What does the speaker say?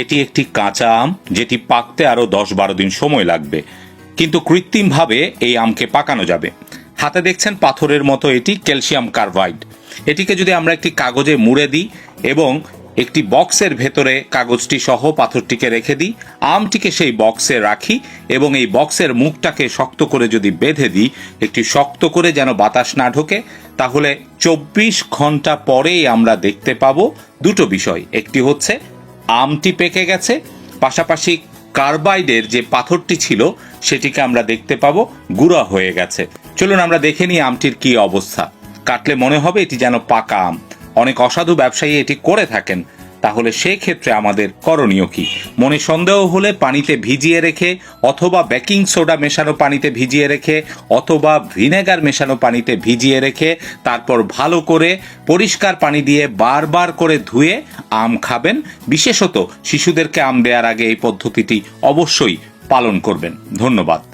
এটি একটি কাঁচা আম, যেটি পাকতে আরও দশ বারো দিন সময় লাগবে। কিন্তু কৃত্রিমভাবে এই আমকে পাকানো যাবে। হাতে দেখছেন পাথরের মতো এটি ক্যালসিয়াম কার্বাইড। এটিকে যদি আমরা একটি কাগজে মুড়ে দিই এবং একটি বক্সের ভেতরে কাগজটি সহ পাথরটিকে রেখে দিই, আমটিকে সেই বক্সে রাখি এবং এই বক্সের মুখটাকে শক্ত করে যদি বেঁধে দিই, একটি শক্ত করে যেন বাতাস না ঢোকে, তাহলে চব্বিশ ঘণ্টা পরেই আমরা দেখতে পাবো দুটো বিষয়। একটি হচ্ছে আমটি পেকে গেছে, পাশাপাশি কার্বাইডের যে পাথরটি ছিল সেটিকে আমরা দেখতে পাবো, গুঁড়া হয়ে গেছে। চলুন আমরা দেখে নিই আমটির কি অবস্থা। কাটলে মনে হবে এটি যেন পাকা আম। অনেক অসাধু ব্যবসায়ী এটি করে থাকেন। তাহলে সেই ক্ষেত্রে আমাদের করণীয় কি? মনে সন্দেহ হলে পানিতে ভিজিয়ে রেখে অথবা বেকিং সোডা মেশানো পানিতে ভিজিয়ে রেখে অথবা ভিনেগার মেশানো পানিতে ভিজিয়ে রেখে তারপর ভালো করে পরিষ্কার পানি দিয়ে বারবার করে ধুয়ে আম খাবেন। বিশেষত শিশুদেরকে আম দেওয়ার আগে এই পদ্ধতিটি অবশ্যই পালন করবেন। ধন্যবাদ।